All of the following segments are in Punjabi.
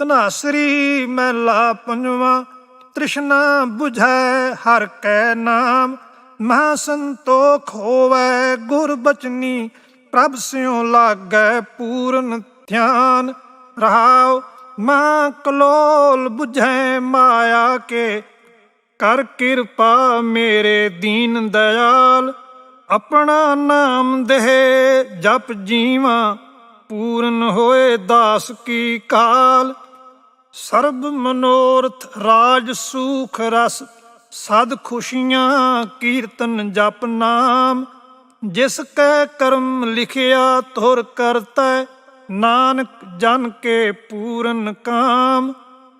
ਤਨਾਸਰੀ ਮਹਿਲਾ ਪੰਜਵਾ, ਤ੍ਰਿਸ਼ਨਾ 부ਝੈ ਹਰ ਕੈ ਨਾਮ। ਮਹਾ ਸੰਤੋਖ ਹੋਵੈ ਗੁਰ ਬਚਨੀ, ਪ੍ਰਭ ਸਿਉ ਲਾਗੈ ਪੂਰਨ ਧਿਆਨ। ਰਹਾਉ ਮਾ ਕਲੋਲ 부ਝੈ ਮਾਇਆ ਕੇ, ਕਰ ਕਿਰਪਾ ਮੇਰੇ ਦੀਨ ਦਇਆਲ। ਆਪਣਾ ਨਾਮ ਦੇਹ ਜਪ ਜੀਵਾ, ਪੂਰਨ ਹੋਏ ਦਾਸ ਕੀ ਕਾਲ। ਸਰਬ ਮਨੋਰਥ, ਰਾਜ ਸੂਖ, ਰਸ। ਸਦ ਖੁਸ਼ੀਆਂ ਕੀਰਤਨ ਜਪ ਨਾਮ। ਜਿਸ ਕੈ ਕਰਮ ਲਿਖਿਆ ਤੁਰ ਕਰਤੈ। ਨਾਨਕ ਜਨ ਕੇ ਪੂਰਨ ਕਾਮ।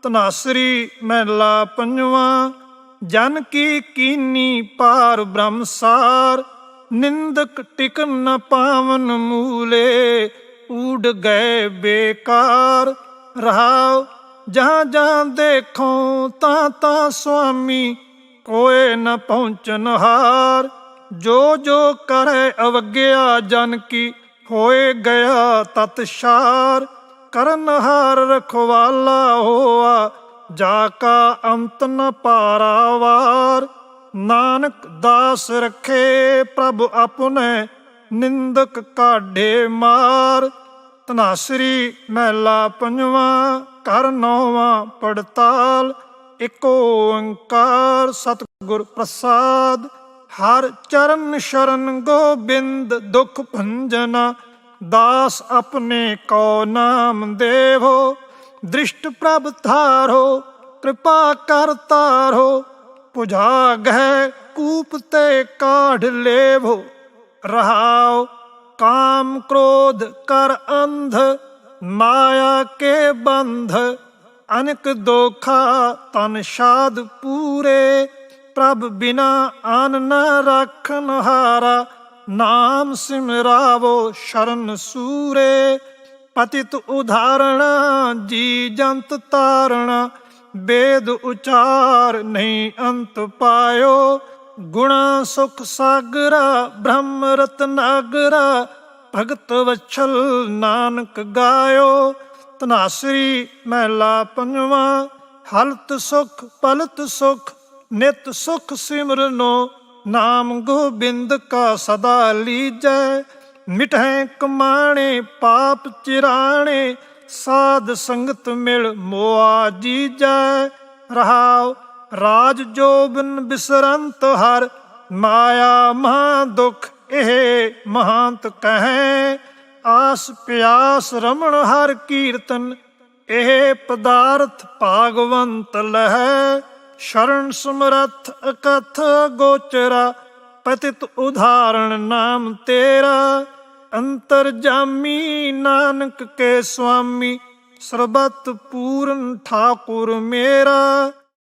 ਤਨਾਸਰੀ ਮਹਿਲਾ ਪੰਜਵਾ। ਜਨ ਕੀ ਕੀਨੀ ਪਾਰ ਬ੍ਰਹਮਸਾਰ ਨਿੰਦਕ ਟਿਕਨ ਨ ਪਾਵਨ ਮੂਲੇ। ਊਡ ਗਏ ਬੇਕਾਰ। ਰਹਾਉ ਜਹਾਂ ਜਹਾਂ ਦੇਖੋ ਤਾਂ ਤਾਂ ਸੁਆਮੀ, ਕੋਏ ਨ ਪਹੁੰਚਨ ਹਾਰ। ਜੋ ਜੋ ਕਰੇ ਅਵਗਿਆ ਜਨ ਕੀ, ਹੋਏ ਗਿਆ ਤਤਸ਼ਾਰ ਕਰਨ ਹਾਰ ਰਖਵਾਲਾ ਹੋਆ, ਜਾ ਕਾ ਅੰਤ ਨ ਪਾਰਾਵਾਰ ਨਾਨਕ ਦਾਸ ਰਖੇ ਪ੍ਰਭ ਆਪਣੇ, ਨਿੰਦਕ ਕਾਢੇ ਮਾਰ। ਤਨਾਸਰੀ ਮਹਿਲਾ ਪੰਜਵਾਂ ਕਰ ਨੌਵਾਂ, ਪੜਤਾਲ, ਇਕ ਓੰਕਾਰ, ਸਤਿਗੁਰ ਪ੍ਰਸਾਦ, ਹਰ ਚਰਨ ਸ਼ਰਨ ਗੋਬਿੰਦ ਦੁਖ ਭੰਜਨਾ, ਦਾਸ ਆਪਣੇ ਕੋ ਨਾਮ ਦੇਵੋ, ਦ੍ਰਿਸ਼ਟ ਪ੍ਰਭ ਧਾਰੋ, ਕਿਰਪਾ ਕਰ ਤਾਰੋ ਪੁਝਾ ਗਹਿ ਕੂਪ ਤੇ ਕਾਢ ਲੇਵੋ, ਰਹਾਓ ਕਾਮ ਕ੍ਰੋਧ ਕਰ ਅੰਧ, ਮਾਇਆ ਕੇ ਬੰਧ, ਅਨਕ ਦੋਖਾ ਤਨ ਸ਼ਾਦ ਪੂਰੇ। ਪ੍ਰਭ ਬਿਨਾ ਆਨ ਨ ਰੱਖਨ ਹਾਰਾ, ਨਾਮ ਸਿਮਰਾਵੋ ਸ਼ਰਨ ਸੂਰੇ। ਪਤਿਤ ਉਧਾਰਣਾ ਜੀ ਜੰਤ ਤਾਰਣਾ, ਵੇਦ ਉਚਾਰ ਨਹੀਂ ਅੰਤ ਪਾਇਓ। ਗੁਣਾ ਸੁਖ ਸਾਗਰਾ, ਬ੍ਰਹਮ ਰਤਨਾਗਰਾ ਭਗਤ ਵਛਲ ਨਾਨਕ ਗਾਇਓ, ਤਨਾਸਰੀ ਮਹਿਲਾ ਪੰਜਵਾ। ਹਲਤ ਸੁਖ, ਪਲਤ ਸੁਖ, ਨਿਤ ਸੁਖ ਸਿਮਰਨੋ, ਨਾਮ ਗੋਬਿੰਦ ਕਾ ਸਦਾ ਲੀਜੈ। ਮਿਟਹਿ ਕਮਾਣੇ, ਪਾਪ ਚਿਰਾਣੇ, ਸਾਧ ਸੰਗਤ ਮਿਲ ਮੋਆ ਜੀਜੈ। ਰਹਾਉ ਰਾਜ ਜੋਬਨ ਬਿਸਰੰਤ ਹਰ, ਮਾਇਆ ਮਹਾ ਦੁਖ ਇਹ ਮਹਾਂਤ ਕਹੈ, ਆਸ ਪਿਆਸ ਰਮਣ ਹਰ ਕੀਰਤਨ, ਇਹ ਪਦਾਰਥ ਭਾਗਵੰਤ ਲਹੈ। ਸ਼ਰਨ ਸਮਰਥ ਅਕਥ ਗੋਚਰਾ ਪਤਿਤ ਉਧਾਰਣ ਨਾਮ ਤੇਰਾ। ਅੰਤਰ ਜਾਮੀ ਨਾਨਕ ਕੇ ਸੁਆਮੀ ਸਰਬਤ ਪੂਰਨ ਠਾਕੁਰ ਮੇਰਾ।